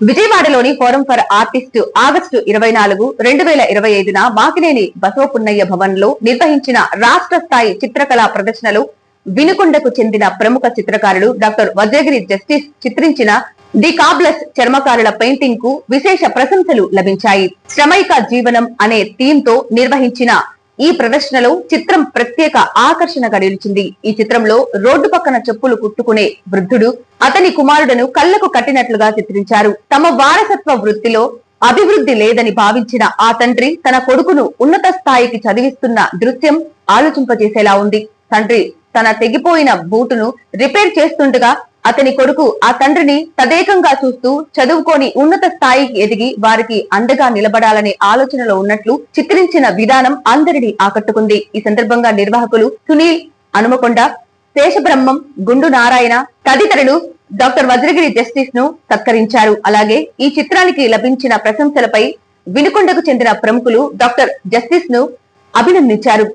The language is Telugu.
విజయవాడలోని ఫోరం ఫర్ ఆర్టిస్ట్ ఆగస్టు ఇరవై నాలుగు రెండు వేల ఇరవై ఐదున మాకినేని బసవపున్నయ్య భవన్లో నిర్వహించిన రాష్ట్ర స్థాయి చిత్రకళా ప్రదర్శనలో వినుకొండకు చెందిన ప్రముఖ చిత్రకారుడు డాక్టర్ వజ్రగిరి జస్టిస్ చిత్రించిన ది కాబ్లెస్ చర్మకారుల పెయింటింగ్కు విశేష ప్రశంసలు లభించాయి. శ్రమైక జీవనం అనే థీమ్తో నిర్వహించిన ఈ ప్రదర్శనలో చిత్రం ప్రత్యేక ఆకర్షణగా నిలిచింది ఈ చిత్రంలో రోడ్డు పక్కన చెప్పులు కుట్టుకునే వృద్ధుడు అతని కుమారుడను కళ్ళకు కట్టినట్లుగా చిత్రించారు. తమ వారసత్వ వృత్తిలో అభివృద్ధి లేదని భావించిన ఆ తండ్రి తన కొడుకును ఉన్నత స్థాయికి చదివిస్తున్న దృశ్యం ఆలోచింపజేసేలా ఉంది. తండ్రి తన తెగిపోయిన బూటును రిపేర్ చేస్తుండగా అతని కొడుకు ఆ తండ్రిని తదేకంగా చూస్తూ చదువుకొని ఉన్నత స్థాయికి ఎదిగి వారికి అండగా నిలబడాలనే ఆలోచనలో ఉన్నట్లు చిత్రించిన విధానం అందరినీ ఆకట్టుకుంది. ఈ సందర్భంగా నిర్వాహకులు సునీల్ హనుమకొండ శేషబ్రహ్మం గుండు నారాయణ తదితరులు డాక్టర్ వజ్రగిరి జస్టిస్ను సత్కరించారు. అలాగే ఈ చిత్రానికి లభించిన ప్రశంసలపై వినుకొండకు చెందిన ప్రముఖులు డాక్టర్ జస్టిస్ను అభినందించారు.